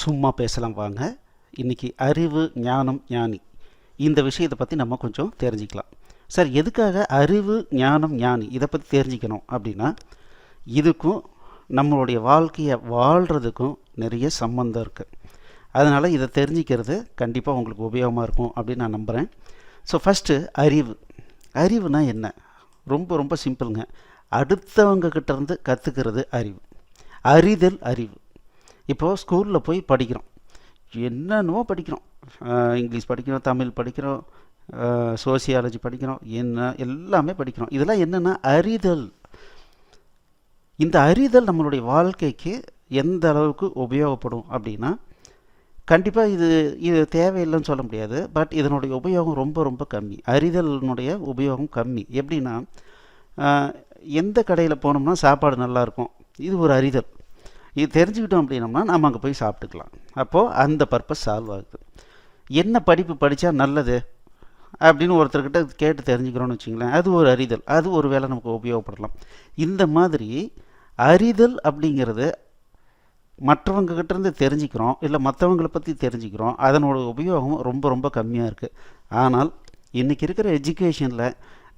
சும்மா பேசலாம் வாங்க. இன்னைக்கு அறிவு ஞானம் ஞானி. இந்த விஷயத்தை பற்றி நம்ம கொஞ்சம் தெரிஞ்சுக்கலாம். சார் எதுக்காக அறிவு ஞானம் ஞானி? இதை பற்றி தெரிஞ்சுக்கணும் அப்படின்னா இதுக்கும் நம்மளுடைய வாழ்க்கையை வாழ்கிறதுக்கும் நிறைய சம்மந்தம் இருக்குது அதனால் இதை தெரிஞ்சுக்கிறது கண்டிப்பாக உங்களுக்கு உபயோகமாக இருக்கும் அப்படின்னு நான் நம்புகிறேன் ஸோ ஃபஸ்ட்டு அறிவு. அறிவுனா என்ன? ரொம்ப ரொம்ப சிம்பிளுங்க. அடுத்தவங்கக்கிட்டேருந்து கற்றுக்கிறது அறிவு. அறிதல் அறிவு. இப்போது ஸ்கூலில் போய் படிக்கிறோம். என்னென்னவோ படிக்கிறோம். இங்கிலீஷ் படிக்கிறோம் தமிழ் படிக்கிறோம் சோசியாலஜி படிக்கிறோம் என்ன எல்லாமே படிக்கிறோம். இதெல்லாம் என்னென்னா அறிதல். இந்த அறிதல் நம்மளுடைய வாழ்க்கைக்கு எந்த அளவுக்கு உபயோகப்படும் அப்படின்னா கண்டிப்பாக இது இது தேவையில்லைன்னு சொல்ல முடியாது பட் இதனுடைய உபயோகம் ரொம்ப ரொம்ப கம்மி. அறிதலினுடைய உபயோகம் கம்மி. எப்படின்னா எந்த கடையில் போனோம்னா சாப்பாடு நல்லா இருக்கும். இது ஒரு அறிதல். இது தெரிஞ்சுக்கிட்டோம் அப்படின்னம்னா நம்ம அங்கே போய் சாப்பிட்டுக்கலாம். அப்போது அந்த பர்பஸ் சால்வ் ஆகுது. என்ன படிப்பு படித்தா நல்லது? அப்படின்னு ஒருத்தர்கிட்ட கேட்டு தெரிஞ்சுக்கிறோன்னு வச்சுங்களேன் அது ஒரு அறிதல். அது ஒரு வேளை நமக்கு உபயோகப்படலாம். இந்த மாதிரி அறிதல் அப்படிங்கிறது மற்றவங்க கிட்டேருந்து தெரிஞ்சுக்கிறோம் இல்லை மற்றவங்களை பற்றி தெரிஞ்சுக்கிறோம் அதனோட உபயோகம் ரொம்ப ரொம்ப கம்மியாக இருக்குது ஆனால் இன்றைக்கி இருக்கிற எஜுகேஷனில்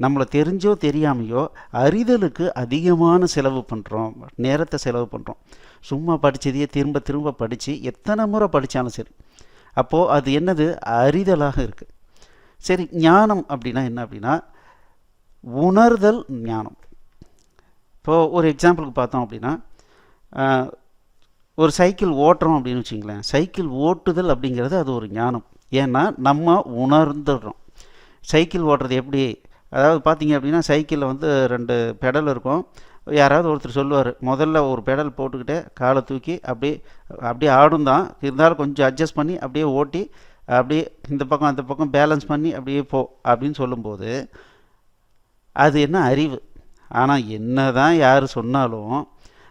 நம்மளை தெரிஞ்சோ தெரியாமையோ அறிதலுக்கு அதிகமான செலவு பண்ணுறோம் நேரத்தை செலவு பண்ணுறோம் சும்மா படித்ததையே திரும்ப திரும்ப படித்து எத்தனை முறை படித்தாலும் சரி. அப்போது அது என்னது? அறிதலாக இருக்குது சரி ஞானம் அப்படின்னா என்ன அப்படின்னா உணர்தல் ஞானம். இப்போது ஒரு எக்ஸாம்பிளுக்கு பார்த்தோம் அப்படின்னா ஒரு சைக்கிள் ஓட்டுறோம் அப்படின்னு வச்சுங்களேன். சைக்கிள் ஓட்டுதல் அப்படிங்கிறது அது ஒரு ஞானம். ஏன்னா நம்ம உணர்ந்துடுறோம். சைக்கிள் ஓட்டுறது எப்படி? அதாவது பார்த்தீங்க அப்படின்னா சைக்கிளில் வந்து ரெண்டு பெடல் இருக்கும். யாராவது ஒருத்தர் சொல்லுவார் முதல்ல ஒரு பெடல் போட்டுக்கிட்டு காலை தூக்கி அப்படியே அப்படியே ஆடும் தான். இருந்தாலும் கொஞ்சம் அட்ஜஸ்ட் பண்ணி அப்படியே ஓட்டி அப்படியே இந்த பக்கம் அந்த பக்கம் பேலன்ஸ் பண்ணி அப்படியே போ அப்படின்னு சொல்லும்போது அது என்ன அறிவு? ஆனால் என்ன தான் யார் சொன்னாலும்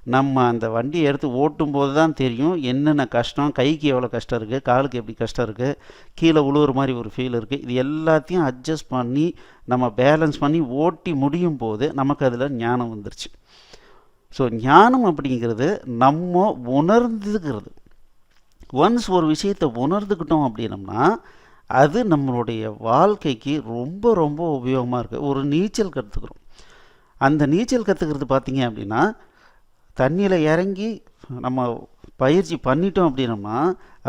நம்ம அந்த வண்டியை எடுத்து ஓட்டும் போது தான் தெரியும் என்னென்ன கஷ்டம் கைக்கு எவ்வளோ கஷ்டம் இருக்குது காலுக்கு எப்படி கஷ்டம் இருக்குது கீழே உழுவுற மாதிரி ஒரு ஃபீல் இருக்குது இது எல்லாத்தையும் அட்ஜஸ்ட் பண்ணி நம்ம பேலன்ஸ் பண்ணி ஓட்டி முடியும் போது நமக்கு அதில் ஞானம் வந்துருச்சு. ஸோ ஞானம் அப்படிங்கிறது நம்ம உணர்ந்துக்கிறது. ஒன்ஸ் ஒரு விஷயத்தை உணர்ந்துக்கிட்டோம் அப்படின்னம்னா அது நம்மளுடைய வாழ்க்கைக்கு ரொம்ப ரொம்ப உபயோகமாக இருக்குது ஒரு நீச்சல் கற்றுக்குறோம் அந்த நீச்சல் கற்றுக்கிறது பார்த்தீங்க அப்படின்னா தண்ணியில் இறங்கி நம்ம பயிற்சி பண்ணிட்டோம் அப்படின்னம்னா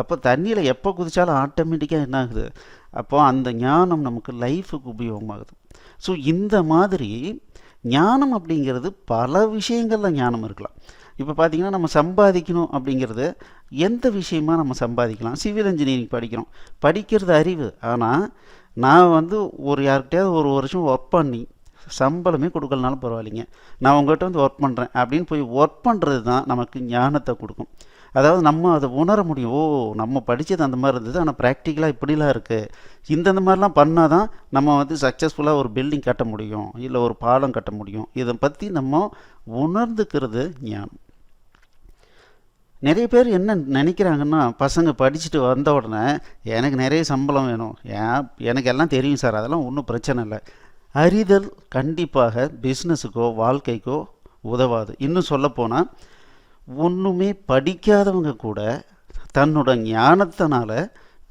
அப்போ தண்ணியில் எப்போ குதித்தாலும் ஆட்டோமேட்டிக்காக என்ன ஆகுது அப்போ அந்த ஞானம் நமக்கு லைஃபுக்கு உபயோகமாகுது. ஸோ இந்த மாதிரி ஞானம் அப்படிங்கிறது பல விஷயங்களில் ஞானம் இருக்கலாம். இப்போ பார்த்திங்கன்னா நம்ம சம்பாதிக்கணும் அப்படிங்கிறது எந்த விஷயமா நம்ம சம்பாதிக்கலாம்? சிவில் இன்ஜினியரிங் படிக்கிறோம். படிக்கிறது அறிவு. ஆனால் நான் வந்து ஒரு யார்கிட்டயாவது ஒரு வருஷம் ஒர்க் பண்ணி சம்பளமே கொடுக்கலனாலும் பரவாயில்லைங்க. நான் உங்கள்கிட்ட வந்து ஒர்க் பண்ணுறேன் அப்படின்னு போய் ஒர்க் பண்ணுறது தான் நமக்கு ஞானத்தை கொடுக்கும். அதாவது நம்ம அதை உணர முடியும். ஓ நம்ம படித்தது அந்த மாதிரி இருந்தது ஆனால் ப்ராக்டிக்கலாக இப்படிலாம் இருக்குது இந்தந்த மாதிரிலாம் பண்ணால் தான் நம்ம வந்து சக்ஸஸ்ஃபுல்லாக ஒரு பில்டிங் கட்ட முடியும். இல்லை ஒரு பாலம் கட்ட முடியும். இதை பற்றி நம்ம உணர்ந்துக்கிறது ஞானம். நிறைய பேர் என்ன நினைக்கிறாங்கன்னா பசங்க படிச்சுட்டு வந்த உடனே எனக்கு நிறைய சம்பளம் வேணும். ஏன்? எனக்கு எல்லாம் தெரியும் சார். அதெல்லாம் ஒன்றும் பிரச்சனை இல்லை. அறிதல் கண்டிப்பாக பிஸ்னஸுக்கோ வாழ்க்கைக்கோ உதவாது. இன்னும் சொல்லப்போனால் ஒன்றுமே படிக்காதவங்க கூட தன்னோட ஞானத்தினால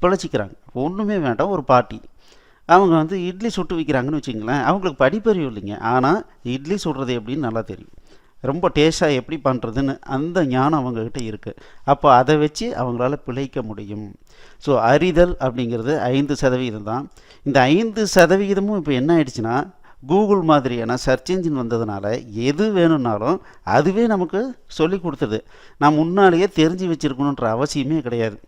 பிழைச்சிக்கிறாங்க. ஒன்றுமே வேண்டாம் ஒரு பாட்டி. அவங்க வந்து இட்லி சுட்டு விற்கிறாங்கன்னு வச்சுங்களேன் அவங்களுக்கு படிப்பறிவு இல்லைங்க. ஆனால் இட்லி சுடுறது எப்படின்னு நல்லா தெரியும். ரொம்ப டேஸ்ட்டாக எப்படி பண்ணுறதுன்னு அந்த ஞானம் அவங்கக்கிட்ட இருக்குது அப்போ அதை வச்சு அவங்களால பிழைக்க முடியும். ஸோ அறிதல் அப்படிங்கிறது ஐந்து சதவீதம் தான். இந்த ஐந்து சதவிகிதமும் இப்போ என்ன ஆயிடுச்சுன்னா கூகுள் மாதிரியான சர்ச் இன்ஜின் வந்ததுனால எது வேணும்னாலும் அதுவே நமக்கு சொல்லி கொடுத்தது. நான் முன்னாலேயே தெரிஞ்சு வச்சுருக்கணுன்ற அவசியமே கிடையாது.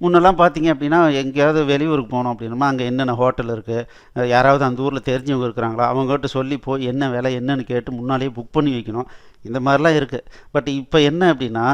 முன்னெல்லாம் பார்த்தீங்க அப்படின்னா எங்கேயாவது வெளியூருக்கு போனோம் அப்படின்னா அங்கே என்னென்ன ஹோட்டல் இருக்குது யாராவது அந்த ஊரில் தெரிஞ்சவங்க இருக்கிறாங்களா அவங்ககிட்ட சொல்லி போய் என்ன விலை என்னன்னு கேட்டு முன்னாலேயே புக் பண்ணி வைக்கணும். இந்த மாதிரிலாம் இருக்குது பட் இப்போ என்ன அப்படின்னா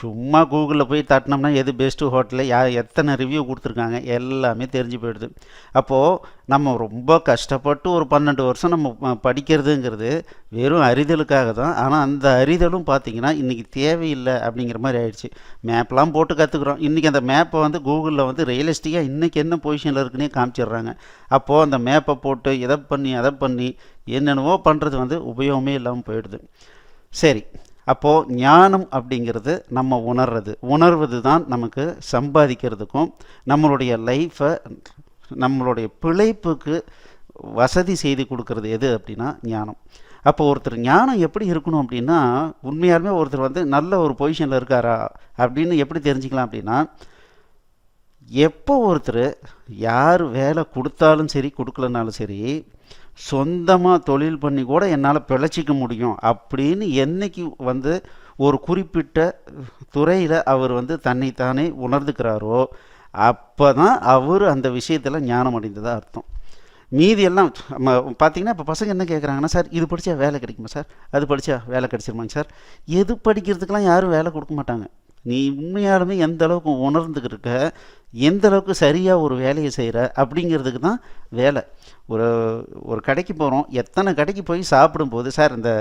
சும்மா கூகுளில் போய் தட்டினோம்னா எது பெஸ்ட்டு ஹோட்டலு யா எத்தனை ரிவ்யூ கொடுத்துருக்காங்க எல்லாமே தெரிஞ்சு போயிடுது. அப்போது நம்ம ரொம்ப கஷ்டப்பட்டு ஒரு பன்னெண்டு வருஷம் நம்ம படிக்கிறதுங்கிறது வெறும் அறிதலுக்காக தான். ஆனால் அந்த அறிதலும் பார்த்திங்கன்னா இன்றைக்கி தேவையில்லை அப்படிங்கிற மாதிரி ஆயிடுச்சு. மேப்லாம் போட்டு கற்றுக்குறோம் இன்றைக்கி அந்த மேப்பை வந்து கூகுளில் வந்து ரியலிஸ்டிக்காக இன்றைக்கி என்ன பொசிஷனில் இருக்குன்னே காமிச்சிடுறாங்க. அப்போது அந்த மேப்பை போட்டு இதை பண்ணி அதை பண்ணி என்னென்னவோ பண்ணுறது வந்து உபயோகமே இல்லாமல் போயிடுது. சரி அப்போது ஞானம் அப்படிங்கிறது நம்ம உணர்றது. உணர்வது தான் நமக்கு சம்பாதிக்கிறதுக்கும் நம்மளுடைய லைஃப்பை நம்மளுடைய பிழைப்புக்கு வசதி செய்து கொடுக்கறது எது அப்படின்னா ஞானம். அப்போ ஒருத்தர் ஞானம் எப்படி இருக்கணும் அப்படின்னா உண்மையாலுமே ஒருத்தர் வந்து நல்ல ஒரு பொசிஷனில் இருக்காரா அப்படின்னு எப்படி தெரிஞ்சுக்கலாம் அப்படின்னா எப்போ ஒருத்தர் யார் வேலை கொடுத்தாலும் சரி கொடுக்கலனாலும் சரி சொந்தமாக தொழில் பண்ணி கூட என்னால் பிழைச்சிக்க முடியும் அப்படின்னு என்னைக்கு வந்து ஒரு குறிப்பிட்ட துறையில் அவர் வந்து தன்னைத்தானே உணர்ந்துக்கிறாரோ அப்போ தான் அவர் அந்த விஷயத்தில் ஞானம் அடைந்ததாக அர்த்தம். மீதி எல்லாம் நம்ம பார்த்தீங்கன்னா இப்போ பசங்க என்ன கேட்குறாங்கன்னா சார் இது படித்தா வேலை கிடைக்குமா சார்? அது படித்தா வேலை கிடைச்சிருமாங்க சார்? எது படிக்கிறதுக்கெலாம் யாரும் வேலை கொடுக்க மாட்டாங்க. நீ உண்மையாலுமே எந்த அளவுக்கு உணர்ந்துக்கிருக்க எந்த அளவுக்கு சரியாக ஒரு வேலையை செய்கிற அப்படிங்கிறதுக்கு தான் வேலை. ஒரு ஒரு கடைக்கு போகிறோம் எத்தனை கடைக்கு போய் சாப்பிடும்போது சார் இந்த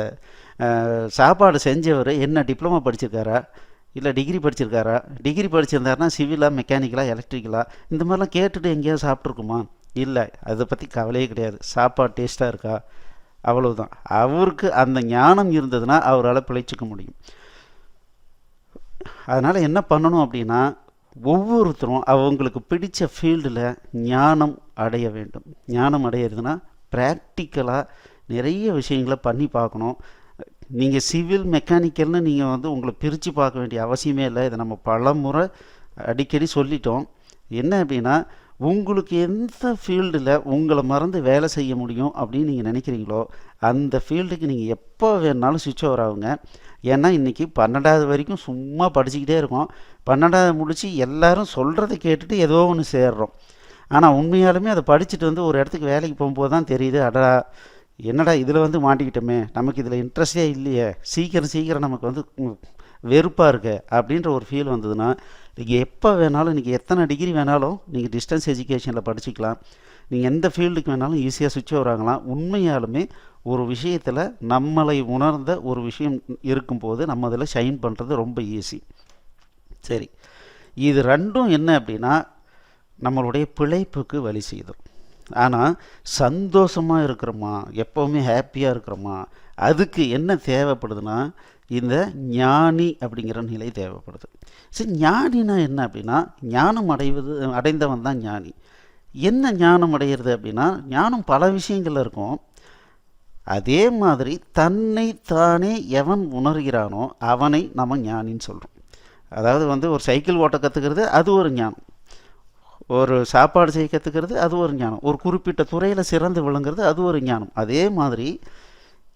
சாப்பாடு செஞ்சவர் என்ன டிப்ளமா படிச்சிருக்காரா? இல்லை டிகிரி படிச்சிருக்காரா? டிகிரி படிச்சிருந்தாருன்னா சிவிலா மெக்கானிக்கலா எலக்ட்ரிக்கலா இந்த மாதிரிலாம் கேட்டுட்டு எங்கேயாவது சாப்பிட்ருக்குமா இல்லை அதை பற்றி கவலையே கிடையாது. சாப்பாடு டேஸ்ட்டாக இருக்கா? அவ்வளவுதான். அவருக்கு அந்த ஞானம் இருந்ததுன்னா அவரால் பிழைச்சிக்க முடியும். அதனால் என்ன பண்ணணும் அப்படின்னா ஒவ்வொருத்தரும் அவங்களுக்கு பிடித்த ஃபீல்டில் ஞானம் அடைய வேண்டும். ஞானம் அடையிறதுனா ப்ராக்டிக்கலாக நிறைய விஷயங்களை பண்ணி பார்க்கணும். நீங்கள் சிவில் மெக்கானிக்கல்னு நீங்கள் வந்து உங்களை பிரித்து பார்க்க வேண்டிய அவசியமே இல்லை. இதை நம்ம பல முறை அடிக்கடி சொல்லிட்டோம். என்ன அப்படின்னா உங்களுக்கு எந்த ஃபீல்டில் உங்களை மறந்து வேலை செய்ய முடியும் அப்படின்னு நீங்கள் நினைக்கிறீங்களோ அந்த ஃபீல்டுக்கு நீங்கள் எப்போ வேணாலும் சுவிட்ச் ஓவர் ஆகுங்க. ஏன்னா இன்றைக்கி பன்னெண்டாவது வரைக்கும் சும்மா படிச்சுக்கிட்டே இருக்கோம். பன்னெண்டாவது முடித்து எல்லாரும் சொல்கிறத கேட்டுட்டு ஏதோ ஒன்று சேர்றோம். ஆனால் உண்மையாலுமே அதை படிச்சுட்டு வந்து ஒரு இடத்துக்கு வேலைக்கு போகும்போது தான் தெரியுது. அடடா என்னடா இதில் வந்து மாட்டிக்கிட்டோமே? நமக்கு இதில் இன்ட்ரெஸ்டே இல்லையே. சீக்கிரம் சீக்கிரம் நமக்கு வந்து வெறுப்பாக இருக்கு அப்படின்ற ஒரு ஃபீல் வந்ததுன்னா நீங்கள் எப்போ வேணாலும் நீங்கள் எத்தனை டிகிரி வேணாலும் நீங்கள் டிஸ்டன்ஸ் எஜுகேஷனில் படிச்சுக்கலாம். நீங்கள் எந்த ஃபீல்டுக்கு வேணாலும் ஈஸியாக சுவிட்ச் வராங்களாம் உண்மையாலுமே ஒரு விஷயத்தில் நம்மளை உணர்ந்த ஒரு விஷயம் இருக்கும்போது நம்ம அதில் ஷைன் பண்ணுறது ரொம்ப ஈஸி சரி. இது ரெண்டும் என்ன அப்படின்னா நம்மளுடைய பிழைப்புக்கு வழி செய்தோம் ஆனால் சந்தோஷமாக இருக்கிறோமா எப்போவுமே ஹாப்பியாக இருக்கிறோமா அதுக்கு என்ன தேவைப்படுதுன்னா இந்த ஞானி அப்படிங்கிற நிலை தேவைப்படுது. சரி ஞானினா என்ன அப்படின்னா ஞானம் அடைவது அடைந்தவன் தான் ஞானி. என்ன ஞானம் அடைகிறது அப்படின்னா ஞானம் பல விஷயங்கள்ல இருக்கும். அதே மாதிரி தன்னை தானே எவன் உணர்கிறானோ அவனை நம்ம ஞானின்னு சொல்கிறோம் அதாவது வந்து ஒரு சைக்கிள் ஓட்ட கற்றுக்கிறது அது ஒரு ஞானம். ஒரு சாப்பாடு செய்ய கற்றுக்கிறது அது ஒரு ஞானம். ஒரு குறிப்பிட்ட துறையில் சிறந்து விளங்குறது அது ஒரு ஞானம். அதே மாதிரி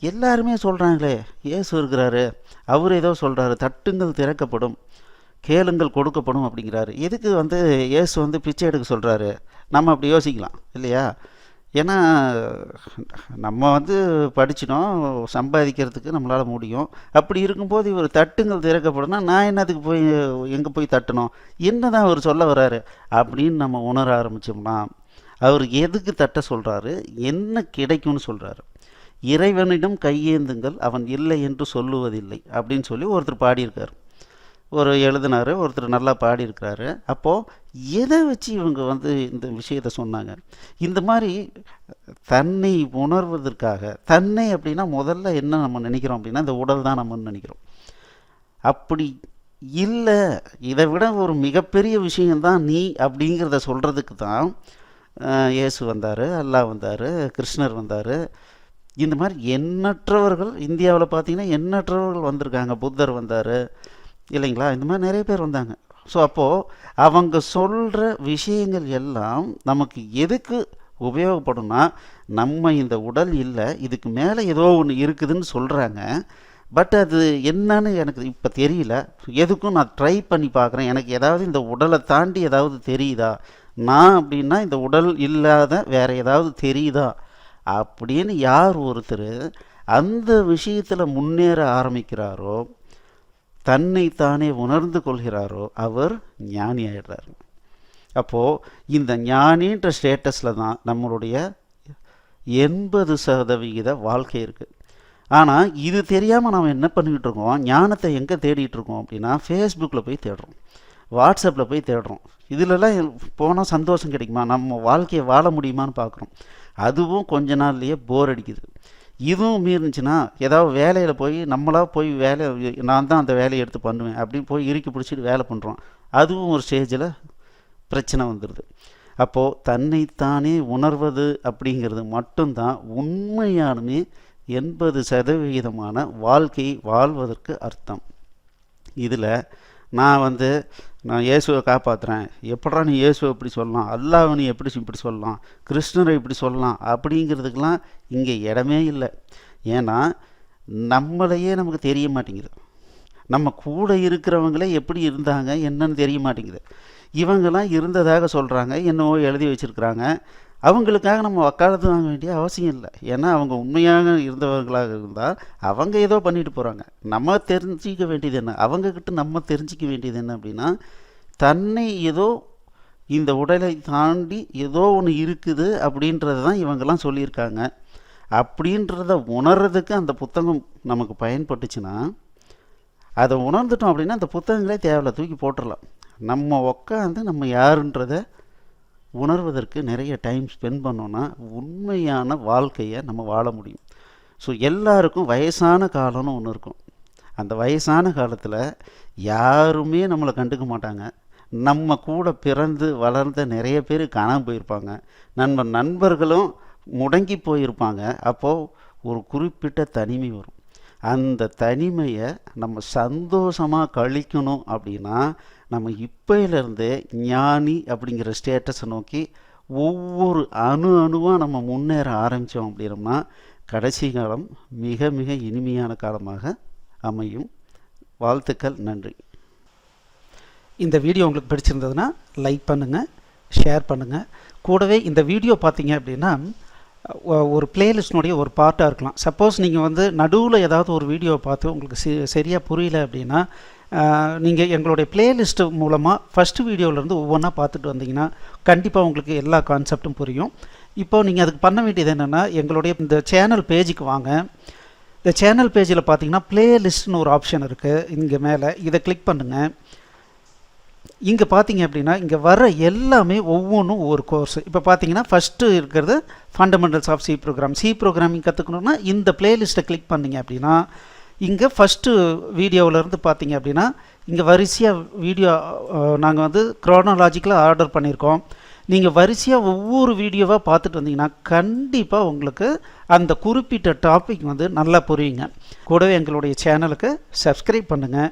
எல்லாருமே சொல்கிறாங்களே ஏசு இருக்கிறாரு அவர் ஏதோ சொல்கிறாரு தட்டுங்கள் திறக்கப்படும் கேளுங்கள் கொடுக்கப்படும் அப்படிங்கிறாரு. எதுக்கு வந்து இயேசு வந்து பிச்சை எடுக்க சொல்கிறாரு நம்ம அப்படி யோசிக்கலாம் இல்லையா? ஏன்னா நம்ம வந்து படிச்சிட்டோம் சம்பாதிக்கிறதுக்கு நம்மளால் முடியும். அப்படி இருக்கும்போது இவர் தட்டுங்கள் திறக்கப்படும்னா நான் என்னத்துக்கு போய் எங்கே போய் தட்டணும்? என்ன தான் அவர் சொல்ல வராரு அப்படின்னு நம்ம உணர ஆரம்பித்தோம்னா அவர் எதுக்கு தட்ட சொல்கிறாரு என்ன கிடைக்கும்னு சொல்கிறாரு இறைவனிடம் கையேந்துங்கள் அவன் இல்லை என்று சொல்லுவதில்லை அப்படின்னு சொல்லி ஒருத்தர் பாடியிருக்கார். ஒரு எழுதினார் ஒருத்தர் நல்லா பாடியிருக்கிறாரு. அப்போது எதை வச்சு இவங்க வந்து இந்த விஷயத்த சொன்னாங்க? இந்த மாதிரி தன்னை உணர்வதற்காக தன்னை அப்படின்னா முதல்ல என்ன நம்ம நினைக்கிறோம் அப்படின்னா இந்த உடல் தான் நம்ம நினைக்கிறோம். அப்படி இல்லை இதை விட ஒரு மிகப்பெரிய விஷயந்தான் நீ அப்படிங்கிறத சொல்கிறதுக்கு தான் ஏசு இயேசு வந்தார் அல்லாஹ் வந்தார் கிருஷ்ணர் வந்தார். இந்த மாதிரி எண்ணற்றவர்கள் இந்தியாவில் பார்த்தீங்கன்னா எண்ணற்றவர்கள் வந்திருக்காங்க. புத்தர் வந்தார் இல்லைங்களா? இந்த மாதிரி நிறைய பேர் வந்தாங்க. ஸோ அப்போது அவங்க சொல்கிற விஷயங்கள் எல்லாம் நமக்கு எதுக்கு உபயோகப்படும்னா நம்ம இந்த உடல் இல்லை இதுக்கு மேலே ஏதோ ஒன்று இருக்குதுன்னு சொல்கிறாங்க பட் அது என்னன்னு எனக்கு இப்போ தெரியல. எதுக்கும் நான் ட்ரை பண்ணி பார்க்குறேன் எனக்கு ஏதாவது இந்த உடலை தாண்டி ஏதாவது தெரியுதா? நான் அப்படின்னா இந்த உடல் இல்லாத வேற ஏதாவது தெரியுதா? அப்படின்னு யார் ஒருத்தர் அந்த விஷயத்தில் முன்னேற ஆரம்பிக்கிறாரோ தன்னை தானே உணர்ந்து கொள்கிறாரோ அவர் ஞானி ஆயிடுறாரு அப்போது இந்த ஞானின்ற ஸ்டேட்டஸில் தான் நம்மளுடைய எண்பது சதவிகித வாழ்க்கை இருக்குது ஆனால் இது தெரியாமல் நாம் என்ன பண்ணிக்கிட்டு இருக்கோம்? ஞானத்தை எங்கே தேடிட்டு இருக்கோம் அப்படின்னா ஃபேஸ்புக்கில் போய் தேடுறோம். வாட்ஸ்அப்பில் போய் தேடுறோம். இதிலெல்லாம் போனால் சந்தோஷம் கிடைக்குமா? நம்ம வாழ்க்கையை வாழ முடியுமான்னு பார்க்குறோம். அதுவும் கொஞ்ச நாள்லேயே போர் அடிக்குது. இதுவும் மீறினுச்சுன்னா ஏதாவது வேலையில் போய் நம்மளாக போய் வேலை நான் தான் அந்த வேலையை எடுத்து பண்ணுவேன் அப்படின்னு போய் இறுக்கி பிடிச்சிட்டு வேலை பண்ணுறோம் அதுவும் ஒரு ஸ்டேஜில் பிரச்சனை வந்துடுது அப்போது தன்னைத்தானே உணர்வது அப்படிங்கிறது மட்டும்தான் உண்மையானுமே எண்பது சதவிகிதமான வாழ்க்கையை வாழ்வதற்கு அர்த்தம். இதில் நான் வந்து நான் இயேசுவை காப்பாற்றுறேன் எப்படா நீ இயேசுவை இப்படி சொல்லலாம்? அல்லாவை நீ எப்படி இப்படி சொல்லலாம்? கிருஷ்ணரை இப்படி சொல்லலாம்? அப்படிங்கிறதுக்கெலாம் இங்கே இடமே இல்லை. ஏன்னா நம்மளையே நமக்கு தெரிய மாட்டேங்குது. நம்ம கூட இருக்கிறவங்களே எப்படி இருந்தாங்க என்னன்னு தெரிய மாட்டேங்குது. இவங்கெல்லாம் இருந்ததாக சொல்கிறாங்க என்னவோ எழுதி வச்சுருக்குறாங்க. அவங்களுக்காக நம்ம வக்காலத்து வாங்க வேண்டிய அவசியம் இல்லை. ஏன்னா அவங்க உண்மையாக இருந்தவர்களாக இருந்தால் அவங்க ஏதோ பண்ணிட்டு போகிறாங்க நம்ம தெரிஞ்சிக்க வேண்டியது என்ன? அவங்கக்கிட்ட நம்ம தெரிஞ்சிக்க வேண்டியது என்ன அப்படின்னா தன்னை ஏதோ இந்த உடலை தாண்டி ஏதோ ஒன்று இருக்குது அப்படின்றது தான் இவங்கெல்லாம் சொல்லியிருக்காங்க. அப்படின்றத உணர்றதுக்கு அந்த புத்தகம் நமக்கு பயன்பட்டுச்சுன்னா அதை உணர்ந்துட்டோம் அப்படின்னா அந்த புத்தகங்களே தேவையில்ல தூக்கி போட்டுடலாம் நம்ம உட்காந்து நம்ம யாருன்றதை உணர்வதற்கு நிறைய டைம் ஸ்பெண்ட் பண்ணோன்னா உண்மையான வாழ்க்கையை நம்ம வாழ முடியும். ஸோ எல்லாருக்கும் வயசான காலம்னு ஒன்று இருக்கும். அந்த வயசான காலத்தில் யாருமே நம்மளை கண்டுக்க மாட்டாங்க. நம்ம கூட பிறந்து வளர்ந்த நிறைய பேர் காணாமல் போயிருப்பாங்க. நண்பர் நண்பர்களும் முடங்கி போயிருப்பாங்க. அப்போது ஒரு குறிப்பிட்ட தனிமை வரும். அந்த தனிமையை நம்ம சந்தோஷமாக கழிக்கணும் அப்படின்னா நம்ம இப்போயிலேருந்தே ஞானி அப்படிங்கிற ஸ்டேட்டஸை நோக்கி ஒவ்வொரு அணு அணுவாக நம்ம முன்னேற ஆரம்பித்தோம் அப்படின்னோம்னா கடைசி காலம் மிக மிக இனிமையான காலமாக அமையும். வாழ்த்துக்கள் நன்றி. இந்த வீடியோ உங்களுக்கு பிடிச்சிருந்ததுன்னா லைக் பண்ணுங்கள் ஷேர் பண்ணுங்கள் கூடவே இந்த வீடியோ பார்த்தீங்க அப்படின்னா ஒரு பிளேலிஸ்டினுடைய ஒரு பார்ட்டாக இருக்கலாம். சப்போஸ் நீங்கள் வந்து நடுவில் ஏதாவது ஒரு வீடியோ பார்த்து உங்களுக்கு சி சரியாக புரியல அப்படின்னா நீங்கள் எங்களுடைய பிளேலிஸ்ட் மூலமாக ஃபஸ்ட்டு வீடியோவிலேருந்து ஒவ்வொன்றா பார்த்துட்டு வந்தீங்கன்னா கண்டிப்பாக உங்களுக்கு எல்லா கான்செப்டும் புரியும். இப்போ நீங்கள் அதுக்கு பண்ண வேண்டியது என்னென்னா எங்களுடைய இந்த சேனல் பேஜுக்கு வாங்க. இந்த சேனல் பேஜில் பார்த்தீங்கன்னா பிளேலிஸ்ட்னு ஒரு ஆப்ஷன் இருக்குது இங்கே மேலே. இதை கிளிக் பண்ணுங்கள் இங்கே பார்த்தீங்க அப்படின்னா இங்கே வர எல்லாமே ஒவ்வொன்றும் ஒவ்வொரு கோர்ஸ் இப்போ பார்த்தீங்கன்னா ஃபஸ்ட்டு இருக்கிறது fundamentals of C program C programming கற்றுக்கணுன்னா இந்த பிளேலிஸ்ட்டை கிளிக் பண்ணீங்க அப்படின்னா இங்கே ஃபஸ்ட்டு வீடியோவிலேருந்து பார்த்தீங்க அப்படின்னா இங்கே வரிசையாக வீடியோ நாங்கள் வந்து க்ரோனாலாஜிக்கலாக ஆர்டர் பண்ணியிருக்கோம் நீங்கள் வரிசையாக ஒவ்வொரு வீடியோவாக பார்த்துட்டு வந்தீங்கன்னா கண்டிப்பாக உங்களுக்கு அந்த குறிப்பிட்ட டாபிக் வந்து நல்லா புரியுங்க. கூடவே எங்களுடைய சேனலுக்கு சப்ஸ்கிரைப் பண்ணுங்கள்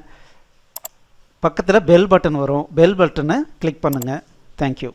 பக்கத்தில் பெல் பட்டன் வரும். பெல் பட்டனை கிளிக் பண்ணுங்கள் தேங்க்யூ